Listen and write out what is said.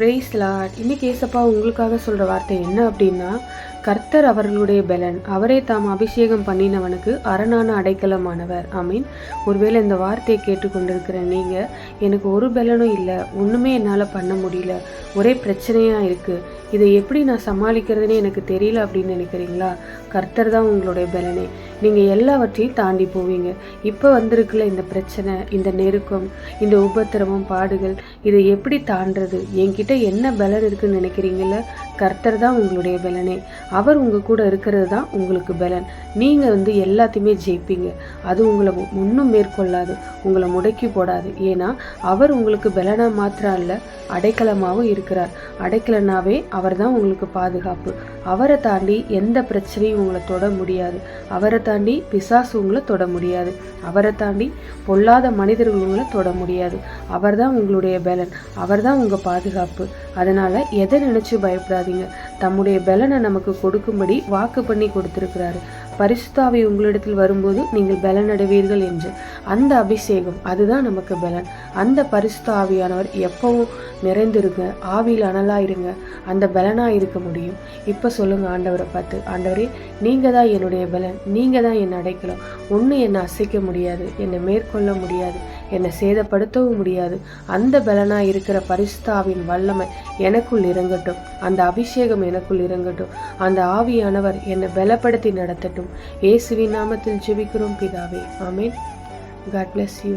Brace lot இன்னைக்கு ஏசப்பா உங்களுக்காக சொல்கிற வார்த்தை என்ன அப்படின்னா கர்த்தர் அவர்களுடைய பலன். அவரே தாம் அபிஷேகம் பண்ணினவனுக்கு அரணான அடைக்கலமானவர். ஐ ஒருவேளை இந்த வார்த்தையை கேட்டுக்கொண்டிருக்கிற நீங்கள் எனக்கு ஒரு பலனும் இல்லை ஒன்றுமே என்னால் பண்ண முடியல ஒரே பிரச்சனையாக இருக்குது இதை எப்படி நான் சமாளிக்கிறதுனே எனக்கு தெரியல அப்படின்னு நினைக்கிறீங்களா? கர்த்தர் தான் உங்களுடைய பலனே. நீங்கள் எல்லாவற்றையும் தாண்டி போவீங்க. இப்போ வந்திருக்குல்ல இந்த பிரச்சனை இந்த நெருக்கம் இந்த உபத்திரவம் பாடுகள் இதை எப்படி தாண்டுறது? என்கிட்ட என்ன பலன் இருக்குன்னு நினைக்கிறீங்கள கர்த்தர் தான் உங்களுடைய பலனே. அவர் உங்கள் கூட இருக்கிறது தான் உங்களுக்கு பலன். நீங்கள் வந்து எல்லாத்தையுமே ஜெயிப்பீங்க. அது உங்களை முன்னும் மேற்கொள்ளாது. உங்களை முடக்கி போடாது. ஏன்னா அவர் உங்களுக்கு பலனாக மாத்திரம் இல்லை அடைக்கலமாகவும் இருக்கிறார். அடைக்கலனாவே அவர் தான் உங்களுக்கு பாதுகாப்பு. அவரை தாண்டி எந்த பிரச்சனையும் உங்களை தொட முடியாது. அவரை தாண்டி பிசாசு உங்களை தொட முடியாது. அவரை தாண்டி பொல்லாத மனிதர்கள் உங்களை தொட முடியாது. அவர் தான் உங்களுடைய பலன். அவர் தான் உங்கள் பாதுகாப்பு. அதனால் எதை நினச்சி பயப்படாதீங்க. தம்முடைய பலனை நமக்கு கொடுக்கும்படி வாக்கு பண்ணி கொடுத்துருக்கிறாரு. பரிசுத்தாவை உங்களிடத்தில் வரும்போது நீங்கள் பலனடைவீர்கள் என்று. அந்த அபிஷேகம் அதுதான் நமக்கு பலன். அந்த பரிசுத்த ஆவியானவர் எப்பவும் நிறைந்திருங்க ஆவியில் அனலாயிருங்க அந்த பலனாக இருக்க முடியும். இப்போ சொல்லுங்கள் ஆண்டவரை பார்த்து ஆண்டவரே நீங்கள் தான் என்னுடைய பலன் நீங்கள் தான் என்னை அடைக்கலாம். ஒன்றும் என்னை அசைக்க முடியாது என்னை மேற்கொள்ள முடியாது. என்னை சேதப்படுத்தவும் முடியாது. அந்த பலனாக இருக்கிற பரிசுத்தாவின் வல்லமை எனக்குள் இறங்கட்டும். அந்த அபிஷேகம் எனக்குள் இறங்கட்டும். அந்த ஆவியானவர் என்னை பலப்படுத்தி நடத்தட்டும். இயேசுவின் நாமத்தில் ஜெபிக்கிறோம் பிதாவே. ஆமேன். God bless you